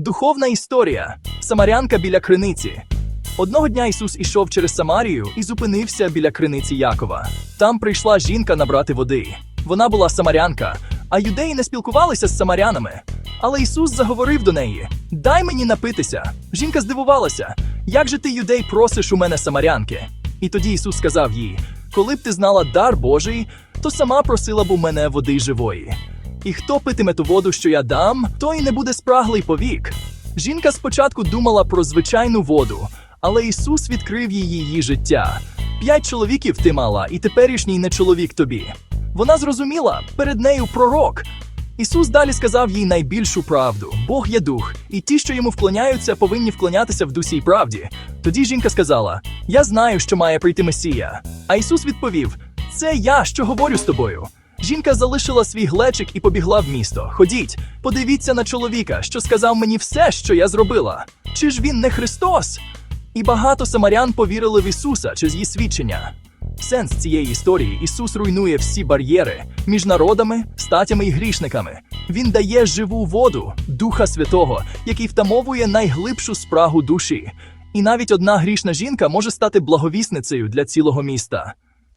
Духовна історія. Самарянка біля криниці. Одного дня Ісус ішов через Самарію і зупинився біля криниці Якова. Там прийшла жінка набрати води. Вона була самарянка, а юдеї не спілкувалися з самарянами. Але Ісус заговорив до неї: Дай мені напитися. Жінка здивувалася: Як же ти, юдей, просиш у мене самарянки? І тоді Ісус сказав їй: Коли б ти знала дар Божий, то сама просила б у мене води живої. І хто питиме ту воду, що я дам, той не буде спраглий повік. Жінка спочатку думала про звичайну воду, але Ісус відкрив їй її життя. П'ять чоловіків ти мала, і теперішній не чоловік тобі. Вона зрозуміла перед нею пророк. Ісус далі сказав їй найбільшу правду: Бог є дух, і ті, що йому вклоняються, повинні вклонятися в дусі й правді. Тоді жінка сказала: Я знаю, що має прийти Месія. А Ісус відповів: Це я, що говорю з тобою. Жінка залишила свій глечик і побігла в місто. Ходіть, подивіться на чоловіка, що сказав мені все, що я зробила. Чи ж він не Христос? І багато самарян повірили в Ісуса через її свідчення. Сенс цієї історії Ісус руйнує всі бар'єри між народами, статями і грішниками. Він дає живу воду, Духа Святого, який втамовує найглибшу спрагу душі. І навіть одна грішна жінка може стати благовісницею для цілого міста.